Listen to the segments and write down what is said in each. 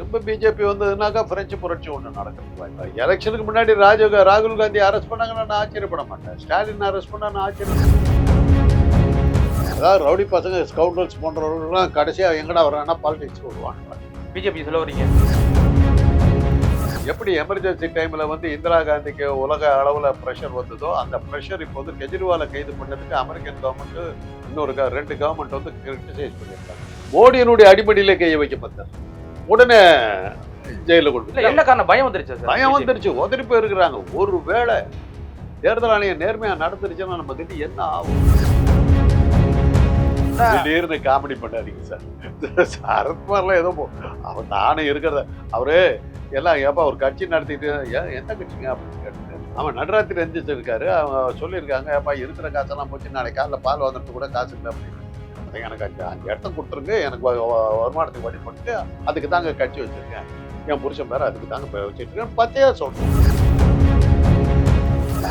திரும்ப BJP வந்ததுனாக்கா French புரட்சி ஒன்று நடக்கிறது வாய்ப்பு எலெக்ஷனுக்கு முன்னாடி ராஜீவ் ராகுல் காந்தி அரெஸ்ட் பண்ணாங்கன்னா நான் ஆச்சரியப்பட மாட்டேன். ஸ்டாலின் அரெஸ்ட் பண்ணா நான் ஆச்சரியம். அதாவது ரவுடி பசங்க ஸ்கவுண்டர்ஸ் போன்றவர்கள்லாம் கடைசியாக எங்கடா வர்றாங்கன்னா பாலிடிக்ஸ் வருவாங்க பிஜேபி சொல்ல வரீங்க? எப்படி எமர்ஜென்சி டைம்ல வந்து இந்திரா காந்திக்கு உலக அளவுல ப்ரெஷர் வந்ததோ அந்த ப்ரெஷர் இப்போ வந்து கெஜ்ரிவாலை கைது பண்ணதுக்கு அமெரிக்கன் கவர்மெண்ட் இன்னொரு ரெண்டு கவர்மெண்ட் வந்து கிரிட்டிசைஸ் பண்ணியிருக்காங்க. மோடியினுடைய அடிப்படையிலே கையை வைக்கப்பட்டார். உடனே ஜெயில கொண்டு இல்ல என்ன காரணம் பயம் வந்துருச்சு சார்? பயம் வந்துருச்சு. உதறி போயிருக்கிறாங்க. ஒரு வேளை தேர்தல் ஆணையம் நேர்மையா நடந்துருச்சுன்னா நம்ம திடீர் என்ன ஆகும்? திடீர்னு காமெடி பண்ணாதீங்க சார். சரத்குமார்லாம் ஏதோ போ- அவர் நானே இருக்கிறத. அவரு எல்லாம் ஏப்பா ஒரு கட்சி நடத்திட்டு ஏன் எந்த கட்சிங்க? அப்படின்னு கேட்டு அவன் நடராத்திரி எந்திரிச்சு இருக்காரு அவங்க சொல்லியிருக்காங்க ஏப்பா இருக்கிற காசெல்லாம் போச்சு. நாளைக்கு காலைல பால் வந்துட்டு கூட காசு இல்லை அப்படின்னு. எனக்கு அஞ்சு அஞ்சு இடத்த கொடுத்துருங்க. எனக்கு வருமானத்துக்கு வழி பண்ணிட்டு அதுக்கு தாங்க கட்சி வச்சிருக்கேன். என் புருஷன் பேர் அதுக்கு தாங்க வச்சுருக்கேன். வச்சிட்டு சொல்கிறேன்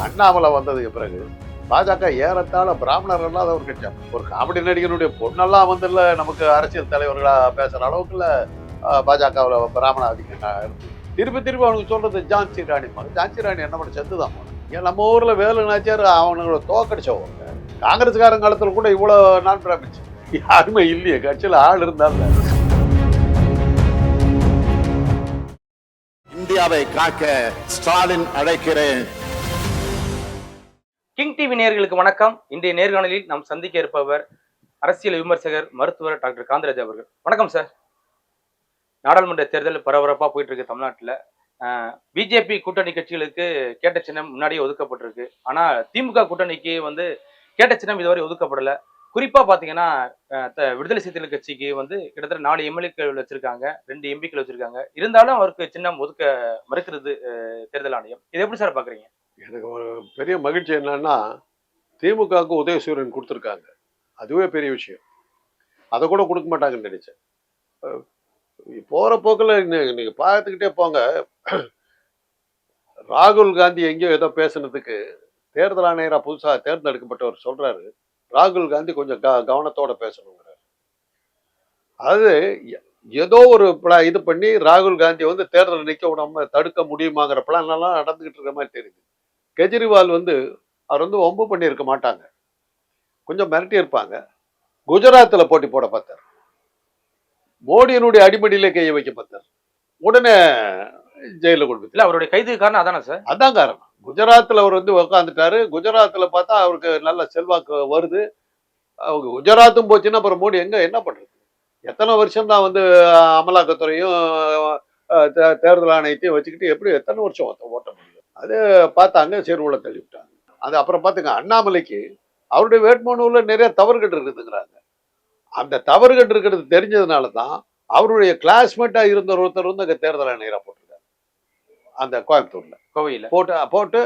அண்ணாமலை வந்ததுக்கு பிறகு பாஜக ஏறத்தாழ பிராமணர் இல்லாத ஒரு கட்சி. ஒரு காமெடி நடிகனுடைய பொண்ணெல்லாம் வந்து நமக்கு அரசியல் தலைவர்களாக பேசுகிற அளவுக்குல பாஜகவில் பிராமண அதிகம் இருக்கு திருப்பி திருப்பி அவனுக்கு சொல்றது ஜான்சி ராணி மகன் ஜான்சி ராணி என்ன பண்ண செத்து தான் ஏன் நம்ம ஊரில் வேலு நாச்சியார் அவனுங்களை தோக்கடிச்சவங்க காங்கிரஸ்காரன் காலத்தில் கூட இவ்வளோ நான் பிராமிச்சு. யாருமே இல்லையே கட்சியில ஆள் இருந்தாலும் இந்தியாவை காக்க ஸ்டாலின் அழைக்கிறேன். கிங் டிவி நேயர்களுக்கு வணக்கம். இன்றைய நேர்காணலில் நாம் சந்திக்க இருப்பவர் அரசியல் விமர்சகர் மருத்துவர் டாக்டர் காந்தராஜ் அவர்கள். வணக்கம் சார். நாடாளுமன்ற தேர்தல் பரபரப்பா போயிட்டு இருக்கு தமிழ்நாட்டுல பிஜேபி கூட்டணி கட்சிகளுக்கு கேட்ட சின்னம் முன்னாடியே ஒதுக்கப்பட்டிருக்கு. ஆனா திமுக கூட்டணிக்கு வந்து கேட்ட சின்னம் இதுவரை ஒதுக்கப்படல. குறிப்பா பாத்தீங்கன்னா த- விடுதலை சிறுத்தைகள் கட்சிக்கு வந்து கிட்டத்தட்ட நாலு எம்எல்ஏக்கள் வச்சிருக்காங்க ரெண்டு எம்பிக்கள் வச்சிருக்காங்க. இருந்தாலும் அவருக்கு சின்னம் ஒதுக்க மறுக்கிறது தேர்தல் ஆணையம். இதை எப்படி சார் பாக்குறீங்க? எனக்கு ஒரு பெரிய மகிழ்ச்சி என்னன்னா திமுகவுக்கு உதயசூரியன் கொடுத்துருக்காங்க. அதுவே பெரிய விஷயம். அதை கூட கொடுக்க மாட்டாங்கன்னு நினைச்சேன். போற போக்கில் நீங்க பார்த்துக்கிட்டே போங்க. ராகுல் காந்தி எங்கேயோ ஏதோ பேசுனதுக்கு தேர்தல் ஆணையராக புதுசாக தேர்ந்தெடுக்கப்பட்டவர் சொல்றாரு. ராகுல் காந்தி கொஞ்சம் க கவனத்தோட பேசணுங்கிறார். அதாவது ஏதோ ஒரு பிளா- இது பண்ணி ராகுல் காந்தி வந்து தேர்தல் நிக்க விடாம தடுக்க முடியுமாங்கிற பிளான் எல்லாம் நடந்துகிட்டு இருக்கிற மாதிரி தெரியுது. கெஜ்ரிவால் வந்து அவர் வந்து ஒம்பு பண்ணியிருக்க மாட்டாங்க. கொஞ்சம் மிரட்டி இருப்பாங்க குஜராத்தில் போட்டி போட பார்த்தார். மோடியினுடைய அடிமடியிலே கையை வைக்க பார்த்தார். உடனே ஜெயில கொண்டு போய் இல்ல அவருடைய கைதுக்கு காரணம் அதானே சார்? அதான் காரணம். குஜராத்தில் அவர் வந்து உக்காந்துட்டாரு. குஜராத்தில் பார்த்தா அவருக்கு நல்ல செல்வாக்கு வருது. அவங்க குஜராத்தும் போச்சுன்னா அப்புறம் மோடி எங்கே என்ன பண்ணுறது எத்தனை வருஷம் தான் வந்து அமலாக்கத்துறையும் தே- தேர்தல் ஆணையத்தையும் வச்சுக்கிட்டு எப்படி எத்தனை வருஷம் ஓட்ட முடியும்? அது பார்த்தாங்க சரி உள்ள தள்ளி விட்டாங்க அது அப்புறம் பார்த்துங்க அண்ணாமலைக்கு அவருடைய வேட்புமனுவில் நிறைய தவறுகள் இருக்குதுங்கிறாங்க. அந்த தவறுகள் இருக்கிறது தெரிஞ்சதுனால தான் அவருடைய கிளாஸ்மேட்டாக இருந்த ஒருத்தர் வந்து அங்கே தேர்தல் ஆணையராக போட்டிருக்காங்க அந்த கோயம்புத்தூர்ல. கோவையில போட்டு போட்டு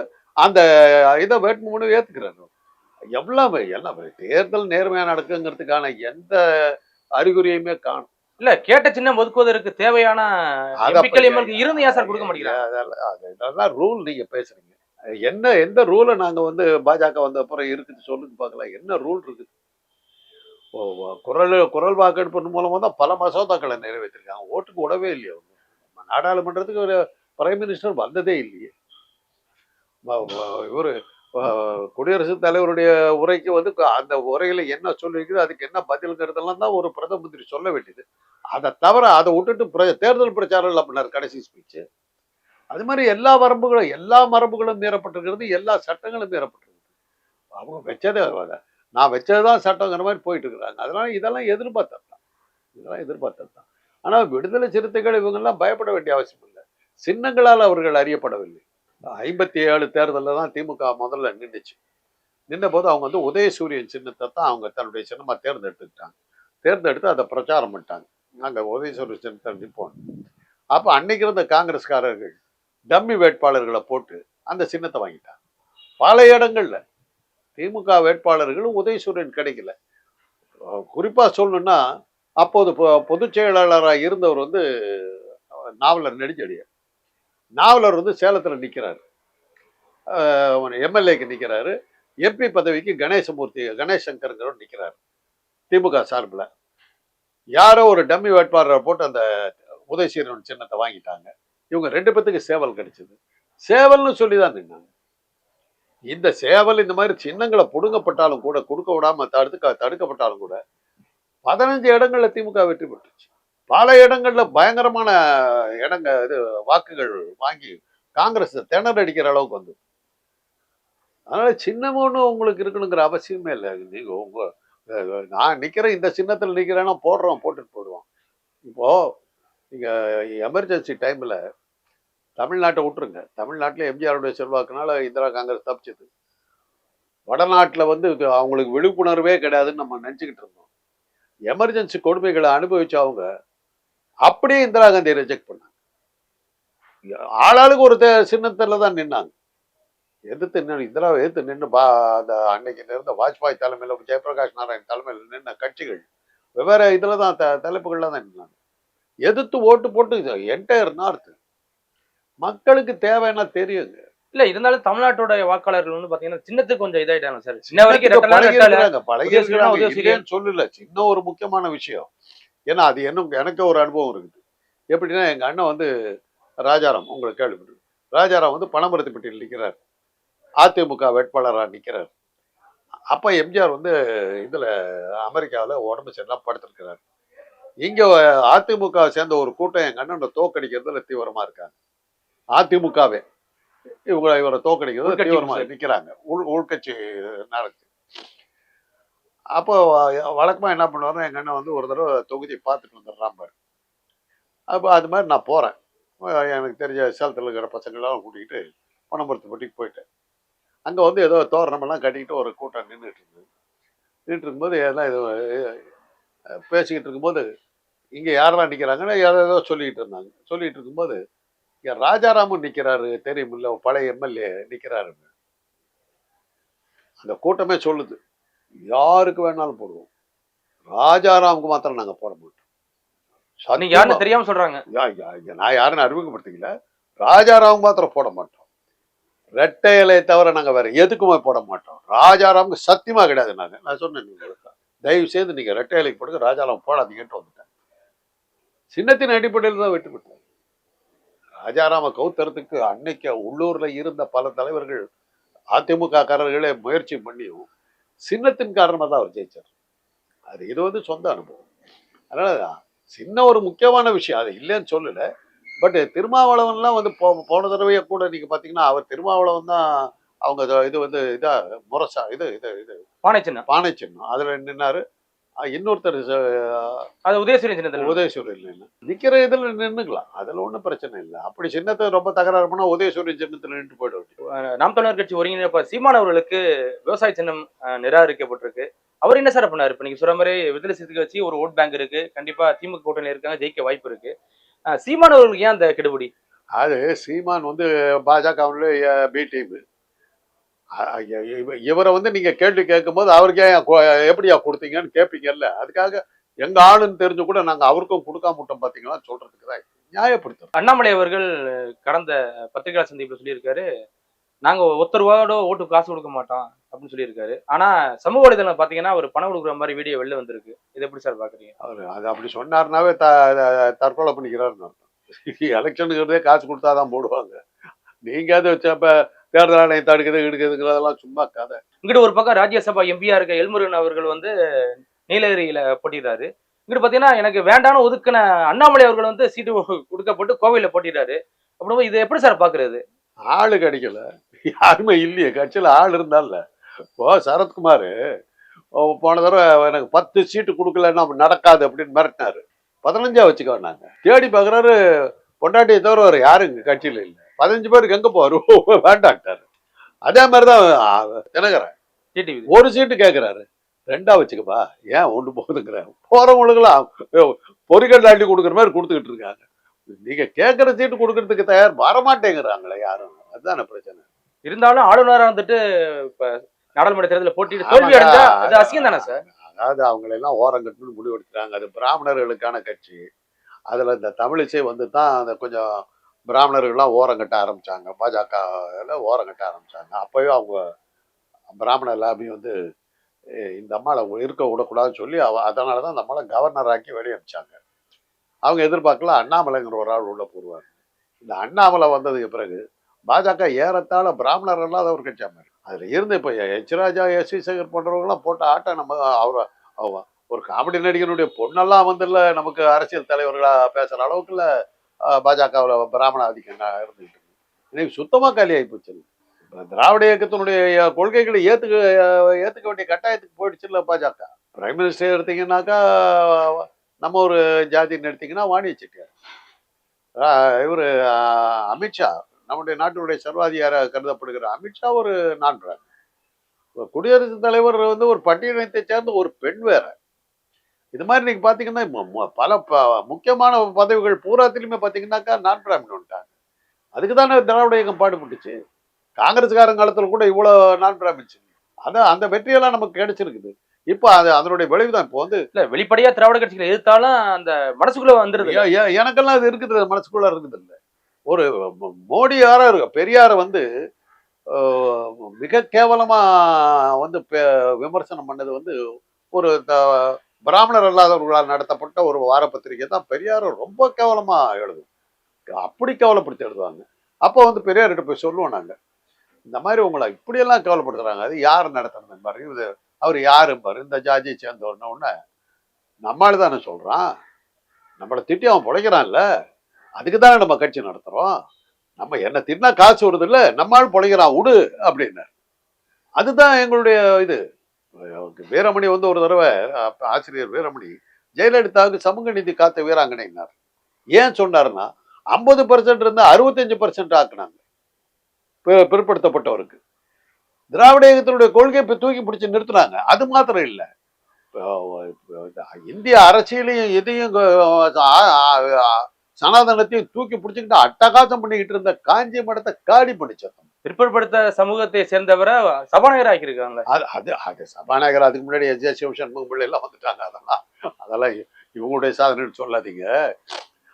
அந்த இதை வேட்புமனு ஏத்துக்கிறாரு. எவ்வளவு எல்லாம் தேர்தல் நேர்மையா நடக்குங்கிறதுக்கான எந்த அறிகுறியுமே காணும். இல்ல கேட்ட சின்னம் ஒதுக்குவதற்கு தேவையான இருந்து ஏன் சார் கொடுக்க மாட்டேங்கிறாங்க? ரூல் நீங்க பேசுறீங்க. என்ன எந்த ரூலை நாங்க வந்து பாஜக வந்த அப்புறம் இருக்குது சொல்லுங்க பார்க்கலாம். என்ன ரூல் இருக்குது? குரல் குரல் வாக்கெடுப்பு மூலமா தான் பல மசோதாக்களை நிறைவேற்றிருக்காங்க. ஓட்டுக்கு விடவே இல்லையா. நாடாளுமன்றத்துக்கு ஒரு பிரைம் மினிஸ்டர் வந்ததே இல்லையே. இவர் குடியரசுத் தலைவருடைய உரைக்கு வந்து அந்த உரையில என்ன சொல்லியிருக்குது அதுக்கு என்ன பதில்ங்கிறதெல்லாம் தான் ஒரு பிரதம மந்திரி சொல்ல வேண்டியது. அதை தவிர அதை விட்டுட்டு பிர- தேர்தல் பிரச்சாரம் பண்ணார் கடைசி ஸ்பீச்சு அது மாதிரி எல்லா வரம்புகளும் எல்லா மரபுகளும் மீறப்பட்டிருக்கிறது எல்லா சட்டங்களும் மீறப்பட்டிருக்கிறது. அவங்க வச்சதே அவங்க. நான் வச்சதுதான் சட்டங்கிற மாதிரி போயிட்டு இருக்கிறாங்க. அதனால இதெல்லாம் எதிர்பார்த்தது தான். இதெல்லாம் எதிர்பார்த்தது தான். ஆனால் விடுதலை சிறுத்தைகள் இவங்கெல்லாம் பயப்பட வேண்டிய அவசியம் இல்லை. சின்னங்களால் அவர்கள் அறியப்படவில்லை. ஐம்பத்தி ஏழு தேர்தலில் தான் திமுக முதல்ல நின்றுச்சு. நின்ற போது அவங்க வந்து உதயசூரியன் சின்னத்தை தான் அவங்க தன்னுடைய சின்னமாக தேர்ந்தெடுத்துக்கிட்டாங்க. தேர்ந்தெடுத்து அதை பிரச்சாரம் பண்ணிட்டாங்க. நாங்கள் உதயசூரியன் சின்னத்தை நிற்போம். அப்போ அன்னைக்கு இருந்த காங்கிரஸ்காரர்கள் டம்மி வேட்பாளர்களை போட்டு அந்த சின்னத்தை வாங்கிட்டாங்க. பல இடங்கள்ல திமுக வேட்பாளர்களும் உதயசூரியன் கிடைக்கல. குறிப்பாக சொல்லணுன்னா சொல்லணும்னா அப்போது பொ- பொதுச் செயலாளராக இருந்தவர் வந்து நாவலர் நெடுஞ்செழியர் நாவலர் வந்து சேலத்தில் நிற்கிறார் எம்எல்ஏக்கு நிக்கிறாரு. எம்பி பதவிக்கு கணேசமூர்த்தி கணேஷ் சங்கருங்கிறவர் நிற்கிறார் திமுக சார்பில். யாரோ ஒரு டம்மி வேட்பாளரை போட்டு அந்த உதயசீரன் சின்னத்தை வாங்கிட்டாங்க. இவங்க ரெண்டு பேத்துக்கு சேவல் கிடைச்சது. சேவல்னு சொல்லி தான் நின்னாங்க. இந்த சேவல் இந்த மாதிரி சின்னங்களை புடுங்கப்பட்டாலும் கூட கொடுக்க விடாம தடுக்க தடுக்கப்பட்டாலும் கூட பதினஞ்சு இடங்கள்ல திமுக வெற்றி பெற்றுச்சு. பல இடங்கள்ல பயங்கரமான இடங்க இது வாக்குகள் வாங்கி காங்கிரஸ் திணற அடிக்கிற அளவுக்கு வந்து அதனால சின்னமும் உங்களுக்கு இருக்கணுங்கிற அவசியமே இல்லை. நீங்க உங்க நான் நிக்கிறேன் இந்த சின்னத்தில் நிக்கிறேன்னா போடுறோம் போட்டுட்டு போடுவோம். இப்போ நீங்க எமர்ஜென்சி டைம்ல தமிழ்நாட்டை விட்டுருங்க. தமிழ்நாட்டில் எம்ஜிஆருடைய செல்வாக்குனால இந்திரா காங்கிரஸ் தப்பிச்சது. வடநாட்டில் வந்து இது அவங்களுக்கு விழிப்புணர்வே கிடையாதுன்னு நம்ம நினச்சிக்கிட்டு இருந்தோம். எமர்ஜென்சி கொடுமைகளை அனுபவிச்சவங்க அப்படியே இந்திரா காந்தியை ரிஜெக்ட் பண்ணாங்க. ஆளாளுக்கு ஒரு சின்னத்துல தான் நின்னாங்க. எதிர்த்து நின்று இந்திராவை எதிர்த்து நின்று பா அந்த அன்னைக்கு இருந்த வாஜ்பாய் தலைமையில் ஜெயபிரகாஷ் நாராயண் தலைமையில் நின்ன கட்சிகள் வெவ்வேறு இதில் தான் த தலைப்புகளில் தான் நின்னாங்க. எதிர்த்து ஓட்டு போட்டு என்டையர் நார்த் மக்களுக்கு தேவைன்னா தெரியுங்க. இல்ல இருந்தாலும் தமிழ்நாட்டோட வாக்காளர்கள் வந்து பாத்தீங்கன்னா சின்னத்துக்கு கொஞ்சம் இதாயிட்டாங்க சார். சின்ன வரைக்கும் சொல்லல சின்ன ஒரு முக்கியமான விஷயம். ஏன்னா அது என்ன எனக்கு ஒரு அனுபவம் இருக்குது. எப்படின்னா எங்க அண்ணன் வந்து ராஜாராம் உங்களுக்கு கேள்விப்பட்டு ராஜாராம் வந்து பணமரத்துப்பட்டியில் நிற்கிறார் அதிமுக வேட்பாளராக நிற்கிறார் அப்ப எம்ஜிஆர் வந்து இதுல அமெரிக்காவில் உடம்பு சரியில்லாம படுத்திருக்கிறார். இங்க அதிமுக சேர்ந்த ஒரு கூட்டம் எங்க அண்ணனை தோக்கடிக்கிறதுல தீவிரமா இருக்காங்க. அதிமுகவே. இவங்களை இவரை தோக்கடிக்கிறது உள்கட்சி தீவிரமா சரி. நிக்கிறாங்க. உள் உள்கட்சி நடக்கு அப்போ வழக்கமாக என்ன பண்ணுவாருன்னா எங்கள் அண்ணன் வந்து ஒரு தடவை தொகுதி பார்த்துட்டு வந்துடுறான் பாரு. அப்போ அது மாதிரி நான் போகிறேன் எனக்கு தெரிஞ்ச சேலத்தில் இருக்கிற பசங்களெல்லாம் கூட்டிகிட்டு பணம்பரத்துப்பட்டிக்கு போயிட்டேன். அங்கே வந்து ஏதோ தோரணமெல்லாம் கட்டிக்கிட்டு ஒரு கூட்டம் நின்றுட்டு இருந்தது நின்றுட்டு இருக்கும்போது எல்லாம் இது பேசிக்கிட்டு இருக்கும்போது இங்கே யாரெல்லாம் நிற்கிறாங்கன்னு யாரோ ஏதோ சொல்லிக்கிட்டு இருந்தாங்க. சொல்லிகிட்டு இருக்கும்போது இங்கே ராஜாராமும் நிற்கிறாரு தெரியுமில்ல பழைய எம்எல்ஏ நிற்கிறாருன்னு அந்த கூட்டமே சொல்லுது. யாருக்கு வேணாலும் போடுவோம். ராஜாராமுக்கு மாத்திரம் நாங்கள் போட மாட்டோம். யாருன்னு தெரியாம சொல்றாங்க. நான் யாருன்னு அறிமுகப்படுத்திக்கல ராஜாராம் மாத்திரம் போட மாட்டோம். ரெட்டை இலையை தவிர நாங்க வேற எதுக்குமே போட மாட்டோம். ராஜாராமுக்கு சத்தியமா கிடையாது நாங்க நான் சொன்னேன் உங்களுக்கு தயவு செய்து நீங்க ரெட்டை இலைக்கு போடுங்க ராஜாராம் போடாதீங்கன்ட்டு வந்துட்டேன். சின்னத்தின் அடிப்படையில் தான் வெற்றி பெற்றேன். ராஜாராம கௌத்தரத்துக்கு அன்னைக்கு உள்ளூர்ல இருந்த பல தலைவர்கள் அதிமுக காரர்களே முயற்சி பண்ணியும் சின்னத்தின் காரணமா தான் அவர் ஜெயிச்சார். அது இது வந்து சொந்த அனுபவம். அதனால சின்ன ஒரு முக்கியமான விஷயம். அது இல்லைன்னு சொல்லல. பட் திருமாவளவன்லாம் வந்து போ போன தடவையே கூட நீங்க பாத்தீங்கன்னா அவர் திருமாவளவன் தான் அவங்க இது- வந்து இதா முரசா இது இது இது. பானை சின்னம் பானை சின்னம் அதுல நின்னாரு. இன்னொருத்தர் அது உதயசூரியன் சின்னத்துல உதயசூரியன் நின்று நிக்கிற இதுல நின்னுக்கலாம். அதுல ஒண்ணும் பிரச்சனை இல்லை. அப்படி சின்னத்தை ரொம்ப தகராறு பண்ணா உதயசூரியன் சின்னத்துல நின்று போயிட வேண்டியது. நாம் தமிழர் கட்சி ஒருங்கிணைப்ப சீமான் அவர்களுக்கு விவசாய சின்னம் நிராகரிக்கப்பட்டிருக்கு. அவர் என்ன சார் பண்ணாரு? இப்ப நீங்க சொல்ற மாதிரி விடுதலை சிறுத்தை வச்சு ஒரு ஓட் பேங்க் இருக்கு. கண்டிப்பா திமுக கூட்டணி இருக்காங்க ஜெயிக்க வாய்ப்பு இருக்கு. அஹ், சீமான் அவர்களுக்கு ஏன் அந்த கெடுபிடி? அது சீமான் வந்து பாஜகவுல பி டீம் இவரை வந்து நீங்க கேள்வி கேட்கும்போது அவருக்கு ஏன் எப்படியா கொடுத்தீங்கன்னு கேட்பீங்கல்ல அதுக்காக எங்க ஆளுன்னு தெரிஞ்சு கூட நாங்க அவருக்கும் கொடுக்காம விட்டோம் பாத்தீங்களா சொல்றதுக்கு தான் நியாயப்படுத்துறோம். அண்ணாமலை அவர்கள் கடந்த பத்திரிகை சந்திப்பில் சொல்லியிருக்காரு நாங்க ஒத்த ரூபாயோட ஓட்டு காசு கொடுக்க மாட்டோம் அப்படின்னு சொல்லியிருக்காரு. ஆனா சமூக வலைதளம் பாத்தீங்கன்னா அவர் பணம் கொடுக்குற மாதிரி வீடியோ வெளில வந்திருக்கு. இது எப்படி சார் பாக்குறீங்க? அவர் அது அப்படி சொன்னாருனாவே த தற்கொலை பண்ணிக்கிறாருன்னு அர்த்தம். எலெக்ஷனுங்கிறதே காசு கொடுத்தாதான் போடுவாங்க. நீங்க அதை வச்ச அப்ப தேர்தல் ஆணையம் தடுக்குது எடுக்குதுங்கிறதெல்லாம் சும்மா கதை. இங்கிட்டு ஒரு பக்கம் ராஜ்யசபா எம்பியா இருக்க எல்முருகன் அவர்கள் வந்து நீலகிரியில போட்டிடுறாரு இங்கிட்டு பாத்தீங்கன்னா எனக்கு வேண்டான்னு ஒதுக்கின அண்ணாமலை அவர்கள் வந்து சீட்டு கொடுக்கப்பட்டு கோவையில போட்டிடுறாரு அப்படி இது எப்படி சார் பாக்குறது? ஆளு கிடைக்கல. யாருமே இல்லையே கட்சியில ஆள் இருந்தால இப்போ சரத்குமார். போன தடவை எனக்கு பத்து சீட்டு கொடுக்கலன்னா நடக்காது அப்படின்னு மிரட்டினாரு. பதினஞ்சா வச்சுக்கோ நாங்க. தேடி பார்க்குறாரு பொண்டாட்டியை தவிர வேறு யாரும் இங்க கட்சியில இல்லை. பதினஞ்சு பேருக்கு எங்க போவாரு? வேண்டாட்டாரு அதே மாதிரிதான் தினகரன். ஒரு சீட்டு கேட்குறாரு ரெண்டா வச்சுக்கப்பா. ஏன் ஒன்று போகுதுங்கிறாரு போறவங்களுக்கெல்லாம் பொறிக்கடை அள்ளி கொடுக்குற மாதிரி கொடுத்துக்கிட்டு இருக்காங்க. நீங்க கேட்குற சீட்டு கொடுக்கறதுக்கு தயார் வரமாட்டேங்கிறாங்களே யாரும். அதுதானே பிரச்சனை. இருந்தாலும் ஆளுநரா வந்துட்டு இப்ப நாடாளுமன்ற தேர்தலில் போட்டிட்டு தோல்வி. அடைஞ்சா அது அசிங்கம் தானே சார்? அதாவது அவங்களெல்லாம் ஓரங்கட்டுன்னு முடிவெடுக்கிறாங்க அது பிராமணர்களுக்கான கட்சி. அதுல இந்த தமிழிசை வந்து தான் அந்த கொஞ்சம் பிராமணர்கள்லாம் ஓரங்கட்ட ஆரம்பிச்சாங்க. ஓரம் ஓரங்கட்ட ஆரம்பிச்சாங்க. அப்பவே அவங்க பிராமண எல்லாமே வந்து இந்த அம்மாவை இருக்க விடக்கூடாதுன்னு சொல்லி அவ அதனால தான் அந்த அம்மாவை கவர்னர் ஆக்கி வெளியே அவங்க எதிர்பார்க்கல அண்ணாமலைங்கிற ஒரு ஆள் உள்ள போடுவார். இந்த அண்ணாமலை வந்ததுக்கு பிறகு பாஜக ஏறத்தாழ பிராமணர் இல்லாத ஒரு கட்சி மாதிரி அதுல இருந்து இப்போ H Raja S V Shekhar போன்றவங்களாம் போட்ட ஆட்டம் நம்ம அவர் அவ- ஒரு காமெடி நடிகனுடைய பொண்ணெல்லாம் வந்து நமக்கு அரசியல் தலைவர்களா பேசுற அளவுக்குள்ள பாஜகவில் பிராமண ஆதிக்கம் இருந்துகிட்டு இருக்கு. இன்னைக்கு சுத்தமா காலி போச்சு திராவிட இயக்கத்தினுடைய கொள்கைகளை ஏத்துக்க ஏத்துக்க வேண்டிய கட்டாயத்துக்கு போயிடுச்சுல்ல பாஜக. பிரைம் மினிஸ்டர் எடுத்தீங்கன்னாக்கா நம்ம ஒரு ஜாதின்னு எடுத்தீங்கன்னா வாணி செட்டியார் இவர் இவரு அமித்ஷா நம்முடைய நாட்டினுடைய சர்வாதிகார கருதப்படுகிற அமித்ஷா ஒரு நான் குடியரசுத் தலைவர் வந்து ஒரு பட்டியலினத்தை சேர்ந்த ஒரு பெண் வேற. இது மாதிரி நீங்க பாத்தீங்கன்னா மு- மு- பல முக்கியமான பதவிகள் பூராத்திலுமே பாத்தீங்கன்னாக்கா நான் பிராமின் வந்துட்டாங்க அதுக்கு தானே திராவிட இயக்கம் பாடுபட்டுச்சு. காங்கிரஸ்காரன் காலத்துல கூட இவ்வளவு நான் பிராமின்ஸ் அதான் அந்த வெற்றியெல்லாம் நமக்கு கிடைச்சிருக்குது. இப்போ அது அதனுடைய விளைவு தான். இப்போ வந்து இல்ல வெளிப்படையா திராவிட கட்சிகளை எதிர்த்தாலும் அந்த மனசுக்குள்ள வந்துருது எனக்கெல்லாம் அது இருக்குது. மனசுக்குள்ள இருக்குது இல்லை. ஒரு மோ- மோடி யாரா இருக்கு பெரியார வந்து மிக கேவலமா வந்து விமர்சனம் பண்ணது வந்து ஒரு பிராமணர் அல்லாதவர்களால் நடத்தப்பட்ட ஒரு வார பத்திரிகை தான் பெரியார் ரொம்ப கேவலமாக எழுதும் அப்படி கேவலப்படுத்தி எழுதுவாங்க. அப்போ வந்து பெரியார்கிட்ட போய் சொல்லுவோம் நாங்கள் இந்த மாதிரி உங்களை இப்படியெல்லாம் கவலைப்படுத்துகிறாங்க அது யார் நடத்துறது பாருங்க இது அவர் யார் பாரு இந்த ஜாதியை சேர்ந்தவர்ன உடனே நம்மால் தானே சொல்கிறான் நம்மளை திட்டி அவன் பிழைக்கிறான்ல. அதுக்கு தானே நம்ம கட்சி நடத்துகிறோம் நம்ம என்ன தின்னா காசு வருது இல்லை. நம்மால் பிழைக்கிறான். விடு அப்படின்னு அதுதான் எங்களுடைய இது. வீரமணி வந்து ஒரு தடவை ஆசிரியர் வீரமணி ஜெயலலிதாவுக்கு சமூக நீதி காத்த வீராங்கனைனார் ஏன் சொன்னாருன்னா ஐம்பது பர்சன்ட் இருந்தால் அறுபத்தஞ்சு பர்சன்ட் ஆக்குனாங்க. பிற்படுத்தப்பட்டவருக்கு. திராவிட இயக்கத்தினுடைய கொள்கையை இப்போ தூக்கி பிடிச்சு நிறுத்துனாங்க. அது மாத்திரம் இல்லை. இந்திய அரசியலையும் எதையும் சனாதனத்தையும் தூக்கி பிடிச்சிக்கிட்டு அட்டகாசம் பண்ணிக்கிட்டு இருந்த காஞ்சி மடத்தை காலி பண்ணிச்சோம் பிற்படுத்த சமூகத்தை சேர்ந்தவரை சபாநாயகர் ஆக்கியிருக்காங்க அது அது அது சபாநாயகர் அதுக்கு முன்னாடி எஸ். ஜே சிவசண்முகம் பிள்ளை எல்லாம் வந்துட்டாங்க அதெல்லாம். அதெல்லாம் இவங்களுடைய சாதனைன்னு சொல்லாதீங்க.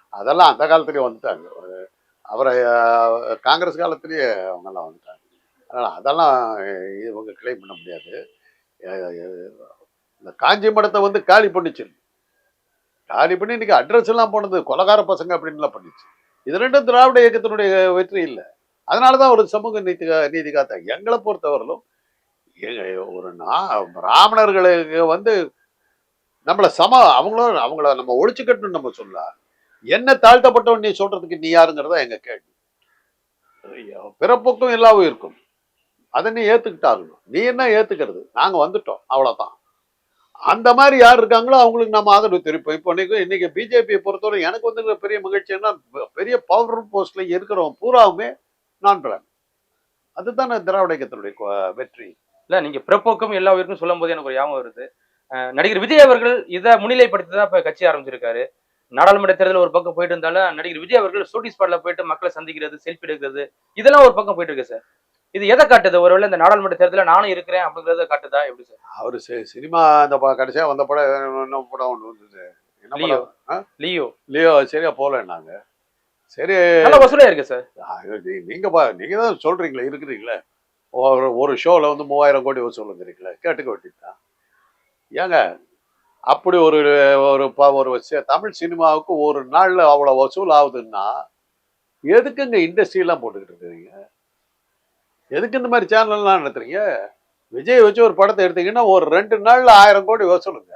அதெல்லாம் அந்த காலத்துலேயே வந்துட்டாங்க. ஒரு- அவரை காங்கிரஸ் காலத்துலேயே அவங்கெல்லாம் வந்துட்டாங்க. அதனால் அதெல்லாம் இவங்க கிளைம் பண்ண முடியாது. இந்த காஞ்சி மடத்தை வந்து காலி பண்ணிச்சு. காலி பண்ணி இன்னைக்கு அட்ரஸ் எல்லாம் போனது கொலகார பசங்க அப்படின்லாம் பண்ணிச்சு. இது ரெண்டும் திராவிட இயக்கத்தினுடைய வெற்றி இல்லை. அதனாலதான் ஒரு சமூக நீதி நீதி காத்த எங்களை பொறுத்தவரையிலும் ஒரு நான் பிராமணர்களுக்கு வந்து நம்மளை சம அவங்களும் அவங்கள நம்ம ஒழிச்சுக்கட்டும்னு நம்ம சொல்ல என்ன தாழ்த்தப்பட்டவன் நீ சொல்றதுக்கு நீ யாருங்கிறதா எங்க கேள்வி. ஐயோ, பிறப்புக்கும் எல்லாவும் இருக்கும். அதை நீ ஏத்துக்கிட்டாகணும். நீ என்ன ஏத்துக்கிறது? நாங்க வந்துட்டோம். அவ்வளவுதான். அந்த மாதிரி யார் இருக்காங்களோ அவங்களுக்கு நம்ம ஆதரவு தெரிவிப்போம். இப்போ இன்னைக்கு இன்னைக்கு பிஜேபியை பொறுத்தவரை எனக்கு வந்து பெரிய மகிழ்ச்சி என்ன பெரிய பவர் போஸ்ட்ல இருக்கிறவன் பூராவுமே நான் பிரான் அதுதானே திராவிட இயக்கத்தினுடைய வெற்றி. இல்ல நீங்க பிறப்போக்கும் எல்லா உயிருக்கும் சொல்லும் போது எனக்கு ஒரு ஞாபகம் வருது. நடிகர் விஜய் அவர்கள் இதை முன்னிலைப்படுத்தி தான் இப்ப கட்சி ஆரம்பிச்சிருக்காரு. நாடாளுமன்ற தேர்தல் ஒரு பக்கம் போயிட்டு இருந்தாலும் நடிகர் விஜய் அவர்கள் ஷூட்டிங் ஸ்பாட்ல போயிட்டு மக்களை சந்திக்கிறது செல்ஃபி எடுக்கிறது இதெல்லாம் ஒரு பக்கம் போயிட்டு இருக்கு சார். இது எதை காட்டுது? ஒருவேளை இந்த நாடாளுமன்ற தேர்தலில் நானும் இருக்கிறேன் அப்படிங்கறத காட்டுதா? எப்படி சார்? அவரு சினிமா அந்த ப- கடைசியா வந்த படம் என்ன படம் ஒன்று வந்தது. லியோ. லியோ. லியோ சரியா போகலன்னாங்க. சரி. நல்ல வசூலா இருக்கு சார். அது நீ- நீங்க பா நீங்க தான் சொல்றீங்களே இருக்கிறீங்களே. ஒரு ஒரு ஷோல வந்து மூவாயிரம் கோடி வசூலுங்கிறீங்களே கேட்டுக்க வேண்டியதுதான். ஏங்க அப்படி ஒரு ஒரு ஒரு தமிழ் சினிமாவுக்கு ஒரு நாள்ல அவ்வளவு வசூல் ஆகுதுன்னா எதுக்குங்க இண்டஸ்ட்ரி எல்லாம் போட்டுக்கிட்டு இருக்கிறீங்க? எதுக்கு இந்த மாதிரி சேனல் எல்லாம் நடத்துறீங்க? விஜய் வச்சு ஒரு படத்தை எடுத்தீங்கன்னா ஒரு ரெண்டு நாள்ல ஆயிரம் கோடி வசூலுங்க.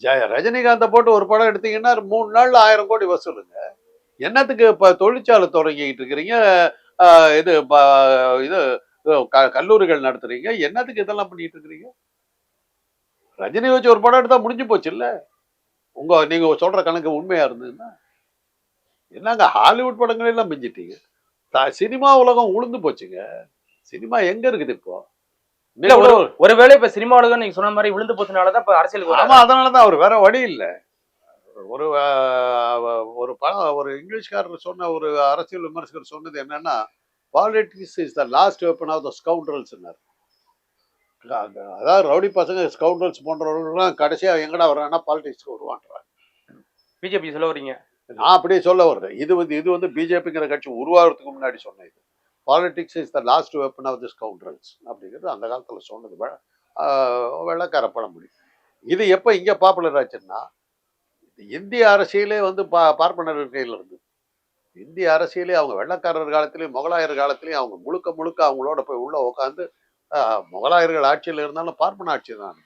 ஜெய ரஜினிகாந்தை போட்டு ஒரு படம் எடுத்தீங்கன்னா மூணு நாள்ல ஆயிரம் கோடி வசூலுங்க. என்னத்துக்கு இப்ப தொழிற்சாலை தொடங்கிட்டு இருக்கிறீங்க? இது இது கல்லூரிகள் நடத்துறீங்க. என்னத்துக்கு இதெல்லாம் பண்ணிட்டு இருக்கிறீங்க? ரஜினி வச்சு ஒரு படம் எடுத்தா முடிஞ்சு போச்சு இல்ல உங்க நீங்க சொல்ற கணக்கு உண்மையா இருந்ததுன்னா? என்னங்க ஹாலிவுட் படங்கள் எல்லாம் மிஞ்சிட்டீங்க. த- சினிமா உலகம் உளுந்து போச்சுங்க. சினிமா எங்க இருக்குது இப்போ? ஒருவேளை இப்ப சினிமா உலகம் நீங்க சொன்ன மாதிரி விழுந்து போச்சுனாலதான் இப்ப அரசியலுக்கு. ஆமா அதனாலதான். அவர் வேற வழி இல்ல. ஒரு ஒரு படம் ஒரு இங்கிலீஷ்காரர் சொன்ன ஒரு அரசியல் விமர்சகர் சொன்னது என்னன்னா politics is the last weapon of the scoundrels அதாவது ரவுடி பசங்க ஸ்கவுண்டரல்ஸ் போன்றவர்கள்லாம் கடைசியா எங்கடா வர்றாங்கன்னா பாலிடிக்ஸ்க்கு வருவான்றாங்க. பிஜேபி சொல்ல வரீங்க நான் அப்படியே சொல்ல வர்றேன். இது வந்து இது வந்து பிஜேபிங்கிற கட்சி உருவாகிறதுக்கு முன்னாடி சொன்னது politics is the last weapon of the scoundrels அப்படிங்கிறது அந்த காலத்துல சொன்னது. வெள்ளக்கார பழமொழி. இது எப்போ இங்க பாப்புலர் ஆச்சுன்னா இந்திய அரசியலே வந்து பா பார்ப்பனர் கையில் இருந்து இந்திய அரசியலே அவங்க வெள்ளக்காரர் காலத்திலையும் முகலாயர் காலத்திலையும் அவங்க முழுக்க முழுக்க அவங்களோட போய் உள்ளே உட்காந்து முகலாயர்கள் ஆட்சியில் இருந்தாலும் பார்ப்பன ஆட்சி தான்.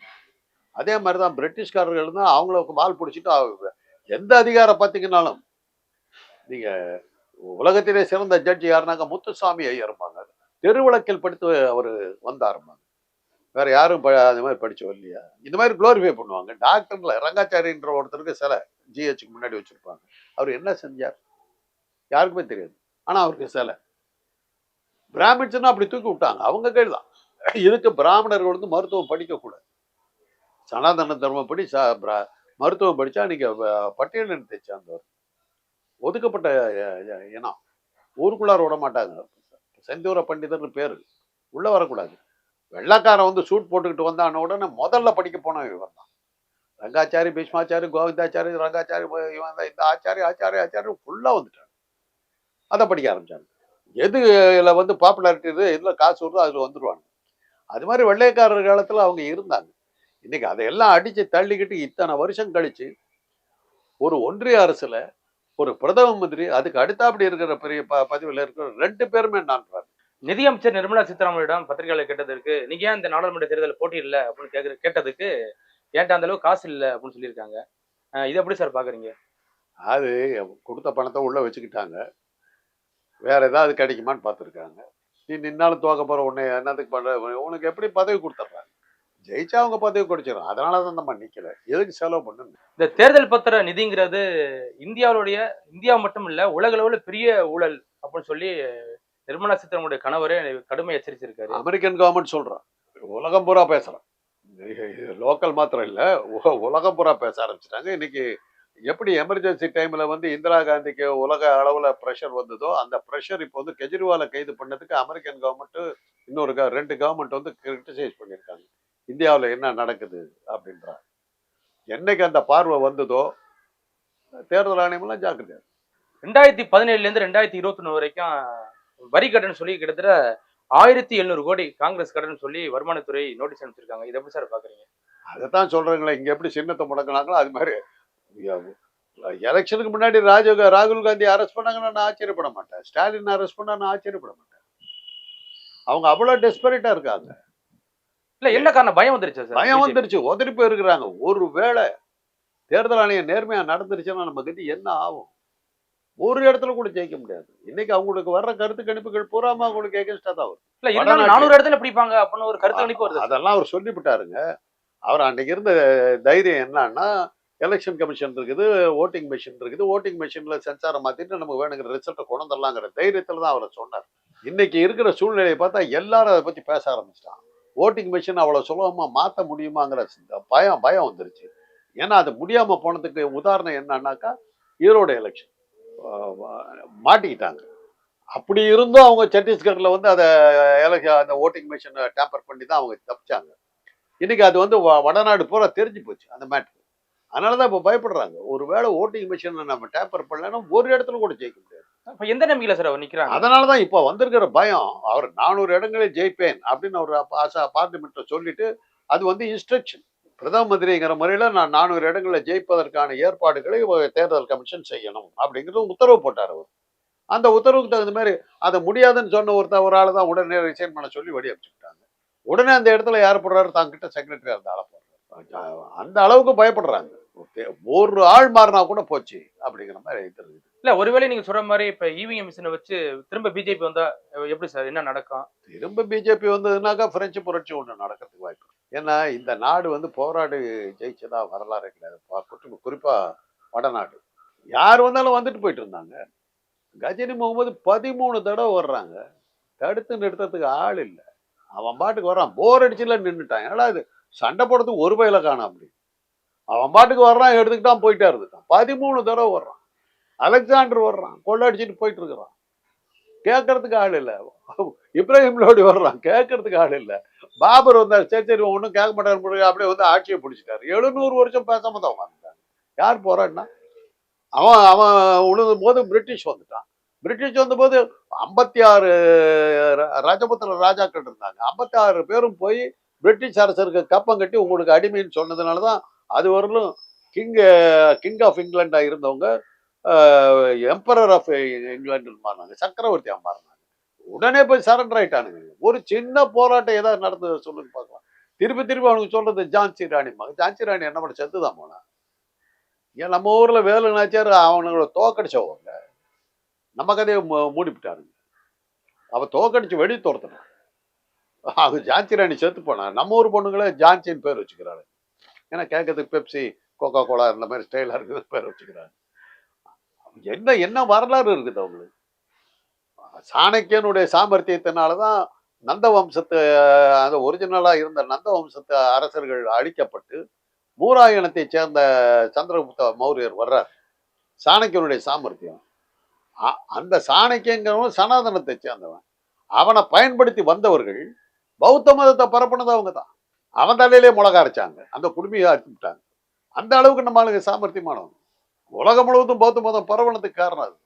அதே மாதிரி தான் பிரிட்டிஷ்காரர்கள் இருந்தால் அவங்களுக்கு மால் பிடிச்சிட்டு அவங்க- எந்த அதிகாரம் பார்த்தீங்கன்னாலும் நீங்கள் உலகத்திலே சிறந்த ஜட்ஜி யாருனாக்க முத்துசாமி ஐயர் இருப்பாங்க. தெருவிளக்கில் படித்து அவர் வந்தாருமாங்க வேற யாரும் ப- அந்த மாதிரி படிச்சோம் இல்லையா? இந்த மாதிரி குளோரிஃபை பண்ணுவாங்க. டாக்டர்ல ரங்காச்சாரின்ற ஒருத்தருக்கு சில ஜிஹெச்சுக்கு முன்னாடி வச்சிருப்பாங்க. அவர் என்ன செஞ்சார்? யாருக்குமே தெரியாது. ஆனா அவருக்கு சிலை. பிராமின்ஸ்னா அப்படி தூக்கி விட்டாங்க. அவங்க கையில் தான் இதுக்கு பிராமணர்கள் வந்து மருத்துவம் படிக்கக்கூடாது? சனாதன தர்மப்படி ச மருத்துவம் படிச்சா நீங்க வ- பட்டியலினத்தை சார்ந்தவர். ஒதுக்கப்பட்ட இனம். ஊருக்குள்ளார விட மாட்டாங்க செந்தூர பண்டிதர்னு பேரு. உள்ள வரக்கூடாது. வெள்ளக்காரன் வந்து சூட் போட்டுக்கிட்டு வந்தான உடனே முதல்ல படிக்க போன இவன் தான். ரங்காச்சாரி பீஷ்மாச்சாரி கோவிந்தாச்சாரி ரங்காச்சாரி இவன் தான். இந்த ஆச்சாரி ஆச்சாரி ஆச்சாரி ஃபுல்லாக வந்துட்டாங்க. அதை படிக்க ஆரம்பிச்சாங்க. எது இதில் வந்து பாப்புலாரிட்டி இது? இதில் காசு வருதோ அதில் வந்துடுவாங்க அது மாதிரி வெள்ளைக்காரர் காலத்தில் அவங்க இருந்தாங்க. இன்றைக்கி அதையெல்லாம் அடித்து தள்ளிக்கிட்டு இத்தனை வருஷம் கழித்து ஒரு ஒன்றிய அரசில் ஒரு பிரதம மந்திரி அதுக்கு அடுத்தாப்படி இருக்கிற பெரிய ப பதவியில் இருக்கிற ரெண்டு பேருமே நான்றாங்க நிதியமைச்சர் நிர்மலா சீதாராமனிடம் பத்திரிகையாளர் கேட்டதற்கு நீங்க ஏன் இந்த நாடாளுமன்ற தேர்தலில் போட்டியிடல அப்படின்னு கேக்குற கேட்டதுக்கு ஏன்ட்ட அந்த அளவுக்கு காசு இல்லை? அப்படின்னு சொல்லியிருக்காங்க. இது எப்படி சார் பாக்குறீங்க? அது கொடுத்த பணத்தை உள்ள வச்சுக்கிட்டாங்க. வேற ஏதாவது கிடைக்குமான்னு பார்த்துருக்காங்க. நீ நின்னாலும் துவக்க போற உன்னை என்னத்துக்கு பண்ற? உனக்கு எப்படி பதவி கொடுத்துட்றாங்க ஜெயிச்சா அவங்க பதவி கொடுச்சிடும் அதனால தான் நம்ம நிக்கல. எதுக்கு செலவு பண்ணுங்க இந்த தேர்தல் பத்திர நிதிங்கிறது இந்தியாவுடைய இந்தியா மட்டும் இல்ல உலக அளவுல பெரிய ஊழல் அப்படின்னு சொல்லி நிர்மலா சீதாராமனுடைய கணவரே கடுமை எச்சரிச்சிருக்காரு. அமெரிக்கன் கவர்மெண்ட் சொல்றான் உலகம் பூரா பேசுறான் லோக்கல் மாத்திரம் இல்ல உலகம் பூரா பேச ஆரம்பிச்சிட்டாங்க. இன்னைக்கு எப்படி எமர்ஜென்சி டைம்ல வந்து இந்திரா காந்திக்கு உலக அளவுல ப்ரெஷர் வந்ததோ அந்த ப்ரெஷர் இப்போ வந்து கெஜ்ரிவாலை கைது பண்ணதுக்கு அமெரிக்கன் கவர்மெண்ட் இன்னொரு ரெண்டு கவர்மெண்ட் வந்து கிரிட்டிசைஸ் பண்ணியிருக்காங்க இந்தியாவில் என்ன நடக்குது அப்படின்றாங்க என்னைக்கு அந்த பார்வை வந்ததோ தேர்தல் ஆணையமெல்லாம் ஜாக்கிரதையா ரெண்டாயிரத்தி பதினேழுல இருந்து ரெண்டாயிரத்தி இருபத்தி வரைக்கும் வரி கடன் சொல்லி கிட்டத்தட்ட ஆயிரத்தி எழுநூறு கோடி காங்கிரஸ் கடன் சொல்லி வருமானத்துறை நோட்டீஸ் அனுப்பிச்சிருக்காங்க. இதை எப்படி சார் பாக்குறீங்க அதைத்தான் சொல்றேங்களே. இங்க எப்படி சின்னத்தை முடக்கினாங்களோ அது மாதிரி. எலெக்ஷனுக்கு முன்னாடி ராஜீவ் ராகுல் காந்தி அரெஸ்ட் பண்ணாங்கன்னா நான் ஆச்சரியப்பட மாட்டேன். ஸ்டாலின் அரெஸ்ட் பண்ணா நான் ஆச்சரியப்பட மாட்டேன். அவங்க அவ்வளவு டெஸ்பரேட்டா இருக்காங்க. இல்ல என்ன காரணம்? பயம் வந்துருச்சா சார்? பயம்? வந்துருச்சு. உதறி போயிருக்கிறாங்க. ஒரு வேளை தேர்தல் ஆணையம் நேர்மையா நடந்துருச்சுன்னா நம்ம கதி என்ன ஆகும்? ஒரு இடத்துல கூட ஜெயிக்க முடியாது. இன்னைக்கு அவங்களுக்கு வர்ற கருத்து கணிப்புகள் பூராம அவங்களுக்கு எகென்ஸ்டா தான் வரும். இல்ல இருந்தாலும் நானூறு இடத்துல பிடிப்பாங்க அப்படின்னு ஒரு கருத்து கணிப்பு வருது. அதெல்லாம் அவர் சொல்லிவிட்டாருங்க. அவர் அன்னைக்கு இருந்த தைரியம் என்னன்னா எலெக்ஷன் கமிஷன் இருக்குது ஓட்டிங் மிஷின் இருக்குது. ஓட்டிங் மிஷின்ல சென்சாரை மாத்திட்டு நமக்கு வேணுங்கிற ரிசல்ட்டை கொண்டு தைரியத்துல தான் அவர் சொன்னார். இன்னைக்கு இருக்கிற சூழ்நிலையை பார்த்தா எல்லாரும் அதை பத்தி பேச ஆரம்பிச்சிட்டான் ஓட்டிங் மிஷின் அவ்வளவு சுலபமா மாத்த முடியுமாங்கிற பயம் பயம் வந்துருச்சு. ஏன்னா அது முடியாம போனதுக்கு உதாரணம் என்னன்னாக்கா ஈரோடு எலெக்ஷன் மாட்டிக்கிட்டாங்க. அப்படி இருந்தும் அவங்க சத்தீஸ்கர்ல வந்து அதை எலெக்ஷன் அந்த ஓட்டிங் மிஷினை டேம்பர் பண்ணி தான் அவங்க தப்பிச்சாங்க. இன்னைக்கு அது வந்து வடநாடு பூரா தெரிஞ்சு போச்சு அந்த மேட்ரு அதனால தான் இப்போ பயப்படுறாங்க. ஒருவேளை ஓட்டிங் மிஷினை நம்ம டேம்பர் பண்ணலைன்னா ஒரு இடத்துல கூட ஜெயிக்க முடியாது. இப்ப எந்த நம்பிக்கையில சார் அவர் நிக்கிறாங்க? அதனால தான் இப்போ வந்திருக்கிற பயம். அவர் நானூறு இடங்களில் ஜெயிப்பேன் அப்படின்னு அவர் பார்லிமெண்ட்ல சொல்லிட்டு அது வந்து இன்ஸ்ட்ரக்ஷன் பிரதம மந்திரிங்கிற முறையில நான் நானூறு இடங்களில் ஜெயிப்பதற்கான ஏற்பாடுகளை தேர்தல் கமிஷன் செய்யணும் அப்படிங்கிறது உத்தரவு போட்டார் அவர். அந்த உத்தரவுக்கு தகுந்த மாதிரி அதை முடியாதுன்னு சொன்ன ஒருத்தர் ஒரு ஆள் தான் உடனே ரிசைன் பண்ண சொல்லி வழி அனுப்பிச்சுட்டாங்க உடனே அந்த இடத்துல யார் போடுறாரு? தாங்கிட்ட செக்ரட்டரி அந்த ஆளை போடுறாரு. அந்த அளவுக்கு பயப்படுறாங்க. ஒரு ஆள் மாறினா கூட போச்சு அப்படிங்கிற மாதிரி இருக்குது. இல்ல ஒருவேளை நீங்க சொல்ற மாதிரி இப்ப இவிஎம் மிஷினை வச்சு திரும்ப பிஜேபி வந்தா எப்படி சார்? என்ன நடக்கும்? திரும்ப பிஜேபி வந்ததுனாக்கா பிரெஞ்சு புரட்சி ஒன்று நடக்கிறதுக்கு வாய்ப்பு. ஏன்னா இந்த நாடு வந்து போராடி ஜெயிச்சதா வரலாறு கிடையாது. பா- வடநாடு. யார் வந்தாலும் வந்துட்டு போயிட்டு இருந்தாங்க. கஜினி முகமது பதிமூணு தடவை வர்றாங்க தடுத்து நிறுத்தத்துக்கு ஆள் இல்லை. அவன் பாட்டுக்கு வர்றான். போர் அடிச்சுல நின்றுட்டான் ஏன்னா இது? சண்டை போடுறதுக்கு ஒரு பயில காணும் அப்படி. அவன் பாட்டுக்கு வர்றான் எடுத்துக்கிட்டான் போயிட்டே இருந்துட்டான். பதிமூணு தடவை வர்றான் அலெக்சாண்டர் வர்றான் கொள்ளடிச்சிட்டு போயிட்டு இருக்கிறான். கேட்கறதுக்கு ஆள் இல்லை. இப்ராஹிம் லோடி வர்றான் கேட்கறதுக்கு ஆள் இல்லை. பாபர் வந்தார் சரி சரி ஒன்றும் கேட்க மாட்டார் அப்படியே வந்து ஆட்சியை பிடிச்சிட்டாரு. எழுநூறு வருஷம் பேசாம தான் உட்காந்துட்டார் யார் போறான்னா அவன் அவன் உழுதும் போது பிரிட்டிஷ் வந்துட்டான். பிரிட்டிஷ் வந்தபோது ஐம்பத்தி ஆறு ராஜபுத்திர ராஜாக்கள் இருந்தாங்க. ஐம்பத்தி ஆறு பேரும் போய் பிரிட்டிஷ் அரசருக்கு கப்பம் கட்டி உங்களுக்கு அடிமைன்னு சொன்னதுனால தான் அது வரலும் கிங் கிங் ஆஃப் இங்கிலாண்டாக இருந்தவங்க எம்பரர் ஆஃப் இங்கிலாந்து மாறினாங்க. சக்கரவர்த்தியாக மாறினாங்க உடனே போய் சரண்டர் ஆயிட்டானுங்க. ஒரு சின்ன போராட்டம் ஏதாவது நடந்தது சொல்லுங்க பார்க்கலாம். திருப்பி திருப்பி அவனுக்கு சொல்றது ஜான்சி ராணி மகன். ஜான்சி ராணி என்ன பண்ண செத்து தான் போனா ஏன் நம்ம ஊரில் வேலு நாச்சியார் அவனுங்களை தோக்கடிச்சவங்க நம்ம கதையை மூடிவிட்டானுங்க அவன் தோக்கடிச்சு வெடி துரத்தினான். அது ஜான்சி ராணி செத்து போனா நம்ம ஊர் பொண்ணுங்களே ஜான்சின்னு பேர் வச்சுக்கிறாரு ஏன்னா கேட்கறதுக்கு பெப்சி கோகா கோலா இந்த மாதிரி ஸ்டைலாக இருக்குது பேர் வச்சுக்கிறாங்க. என்ன என்ன வரலாறு இருக்குது அவங்களுக்கு? சாணக்கியனுடைய சாமர்த்தியத்தினால தான் நந்த வம்சத்து அந்த ஒரிஜினலாக இருந்த நந்த வம்சத்து அரசர்கள் அழிக்கப்பட்டு மூராயணத்தை சேர்ந்த சந்திரகுப்த மௌரியர் வர்றார். சாணக்கியனுடைய சாமர்த்தியம். அ- அந்த சாணக்கியங்கிறவன் சனாதனத்தை சேர்ந்தவன். அவனை பயன்படுத்தி வந்தவர்கள் பௌத்த மதத்தை பரப்புனது அவங்க தான் அவன் தலையிலே மிளகா அரைச்சாங்க. அந்த குடுமையை அரைச்சு விட்டாங்க. அந்த அளவுக்கு நம்ம ஆளுங்க சாமர்த்தியமானவங்க. உலகம் முழுவதும் பௌத்த மதம் பரவனதுக்கு காரணம் அது.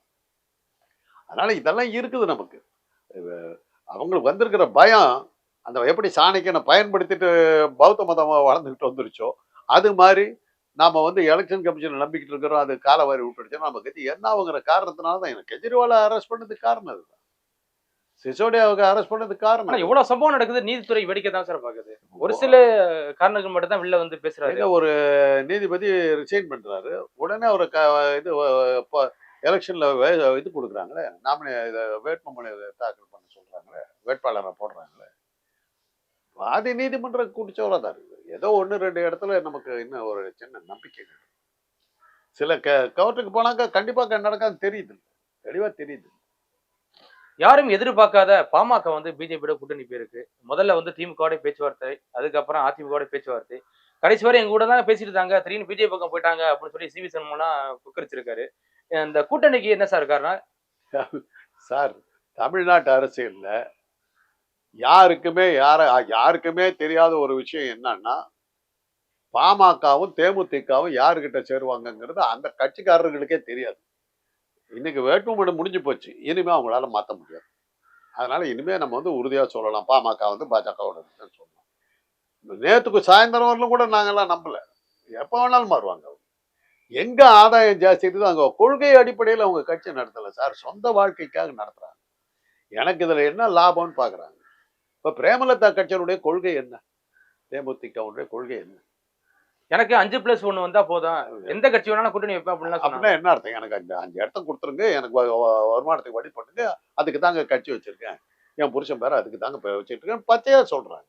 அதனால இதெல்லாம் இருக்குது நமக்கு. அவங்களுக்கு வந்திருக்கிற பயம் அந்த எப்படி சாணக்கியனை பயன்படுத்திட்டு பௌத்த மதம் வளர்ந்துக்கிட்டு வந்துருச்சோ அது மாதிரி நாம வந்து எலெக்ஷன் கமிஷன் நம்பிக்கிட்டு இருக்கிறோம் அது காலவாரி விட்டுடுச்சோம் நம்ம கத்தி என்ன ஆகுங்கிற காரணத்தினால தான் எனக்கு கெஜ்ரிவாலை அரெஸ்ட் பண்ணதுக்கு காரணம் அதுதான் சிசோடியாவுக்கு அரெஸ்ட் பண்ணதுக்கு ஆனா காரணம் இவ்வளவு சம்பவம் நடக்குது நீதித்துறை வேடிக்கை தான் சார் பாக்குது ஒரு சில காரணங்கள் மட்டும் தான் வெளில வந்து பேசுறாரு. ஒரு நீதிபதி ரிசைன் பண்றாரு. உடனே ஒரு இது எலெக்ஷனில் வே இது கொடுக்குறாங்களே. நாமினே இதை வேட்புமனு தாக்கல் பண்ண சொல்றாங்களே. வேட்பாளரை போடுறாங்களே. வாதி நீதிமன்றம் குடிச்சவரா தான் இருக்குது. ஏதோ ஒன்று ரெண்டு இடத்துல நமக்கு இன்னும் ஒரு சின்ன நம்பிக்கை சில க கவர்ட்டுக்கு போனாக்கா கண்டிப்பாக நடக்காது தெரியுது. தெளிவா தெரியுது. யாரும் எதிர்பார்க்காத பாமக வந்து பிஜேபியோட கூட்டணி போயிருக்கு. முதல்ல வந்து திமுகவோட பேச்சுவார்த்தை அதுக்கப்புறம் அதிமுகவோட பேச்சுவார்த்தை. கடைசி வரை எங்க கூட தான் பேசிட்டு இருந்தாங்க. திடீர்னு பிஜேபி பக்கம் போயிட்டாங்க அப்படின்னு சொல்லி சிவி சண்முகம்லாம் புக்கரிச்சிருக்காரு இந்த கூட்டணிக்கு என்ன சார் காரணம் சார் தமிழ்நாட்டு அரசியல்ல யாருக்குமே யார யாருக்குமே தெரியாத ஒரு விஷயம் என்னன்னா பாமகவும் தேமுதிகவும் யாருக்கிட்ட சேருவாங்கங்கிறது அந்த கட்சிக்காரர்களுக்கே தெரியாது. இன்னைக்கு வேட்புமனு முடிஞ்சு போச்சு. இனிமே அவங்களால மாற்ற முடியாது. அதனால இனிமே நம்ம வந்து உறுதியா சொல்லலாம். பாமக வந்து பாஜகவோட சொல்லலாம். நேத்துக்கு சாயந்தரம் வரலும் கூட நாங்கெல்லாம் நம்பல. எப்போ வேணாலும் மாறுவாங்க அவங்க. எங்க ஆதாயம் ஜாஸ்தி இருக்குதோ அங்க கொள்கை அடிப்படையில் அவங்க கட்சி நடத்தல சார். சொந்த வாழ்க்கைக்காக நடத்துறாங்க. எனக்கு இதுல என்ன லாபம்னு பாக்குறாங்க. இப்ப பிரேமலதா கட்சியினுடைய கொள்கை என்ன? தேமுதிகவுடைய கொள்கை என்ன? எனக்கு அஞ்சு பிளஸ் ஒன்னு வந்தா போதும். எந்த கட்சி வேணாலும் கூட்டணி வைப்பேன் அப்படின்லாம் அப்படின்னா என்ன அர்த்தம்? எனக்கு அந்த அஞ்சு இடத்த கொடுத்துருங்க. எனக்கு வருமானத்துக்கு வழி பண்ணுங்க. அதுக்கு தாங்க கட்சி வச்சிருக்கேன். என் புருஷன் பேர அதுக்கு தாங்க இப்ப வச்சுட்டு இருக்கேன். பச்சையா சொல்றாங்க.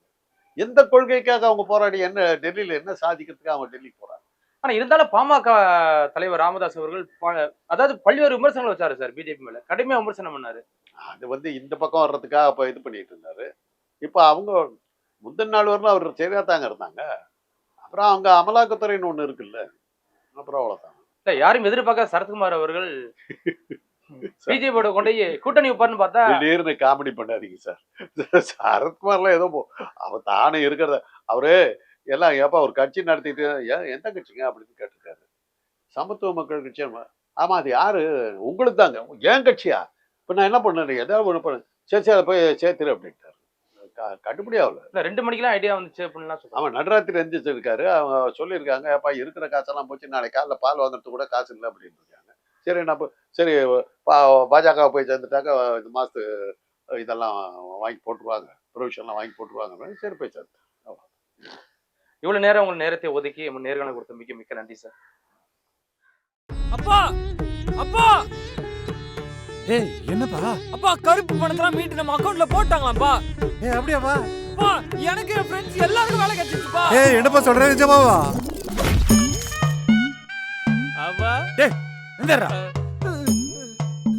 எந்த கொள்கைக்காக அவங்க போராடி என்ன டெல்லியில என்ன சாதிக்கிறதுக்கு அவங்க டெல்லிக்கு போறாங்க? ஆனா இருந்தாலும் பாமக தலைவர் ராமதாஸ் அவர்கள் அதாவது பல்வேறு விமர்சனங்கள் வச்சாரு சார் பிஜேபி மேல. கடுமையா விமர்சனம் பண்ணாரு. அது வந்து இந்த பக்கம் வர்றதுக்காக அப்ப இது பண்ணிட்டு இருந்தாரு. இப்ப அவங்க முந்தின நாள் வரலாம் அவர் சரியா தாங்க இருந்தாங்க. அப்புறம் அவங்க அமலாக்கத்துறைன்னு ஒண்ணு இருக்குல்ல. அப்புறம் அவ்வளவுதான். இல்ல யாரும் எதிர்பார்க்காத சரத்குமார் அவர்கள் பிஜேபியோட கொண்டு கூட்டணி வைப்பாருன்னு பார்த்தா திடீர்னு காமெடி பண்ணாதீங்க சார். சரத்குமார்லாம் ஏதோ போ- அவர் தானே இருக்கிறத. அவரு எல்லாம் ஏப்பா ஒரு கட்சி நடத்திட்டு ஏன் எந்த கட்சிங்க? அப்படின்னு கேட்டிருக்காரு. சமத்துவ மக்கள் கட்சி ஆமா. அது யாரு? உங்களுக்கு தாங்க. ஏன் கட்சியா? இப்ப நான் என்ன பண்ணேன்? ஏதாவது ஒண்ணு பண்ண. சரி சரி அதை போய் சேர்த்துரு அப்படின்ட்டாரு. கட்டுப்படி ஆகல. இல்ல ரெண்டு மணிக்கெல்லாம் ஐடியா வந்துச்சு அப்படின்லாம் சொல்றாங்க அவன் நடராத்திரி எந்திரிச்சிருக்காரு. அவங்க சொல்லியிருக்காங்க அப்பா இருக்கிற காசெல்லாம் போச்சு. நாளைக்கு காலைல பால் வாங்குறதுக்கு கூட காசு இல்லை அப்படின்னு இருக்காங்க. சரி நான் சரி பா பாஜக போய் சேர்ந்துட்டாக்க இந்த மாசத்து இதெல்லாம் வாங்கி போட்டுருவாங்க. ப்ரொவிஷன்லாம் வாங்கி போட்டுருவாங்க. சரி போய் சேர்ந்து இவ்வளவு நேரம் உங்க நேரத்தை ஒதுக்கி நம்ம நேர்காணல் கொடுத்த மிக்க மிக்க நன்றி சார் அப்பா! அப்பா! ஏய் என்னப்பா? அப்பா கருப்பு பணத்தெல்லாம் மீட்டு நம்ம அக்கவுண்ட்ல போட்டாங்களாப்பா ஏய் அப்படியாப்பா? அப்பா எனக்கு என் ஃப்ரெண்ட்ஸ் எல்லாருக்கும் வேலை கிடைச்சிச்சுப்பா ஏய் என்னப்பா சொல்ற நிஜமாவா? அப்பா. இந்தடா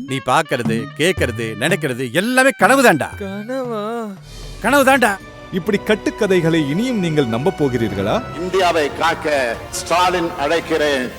நீ பாக்குறது கேக்குறது நினைக்கிறது எல்லாமே கனவு தான்டா கனவா? கனவு தான்டா இப்படி கட்டுக்கதைகளை இனியும் நீங்கள் நம்ப போகிறீர்களா? இந்தியாவை காக்க ஸ்டாலின் அழைக்கிறேன்.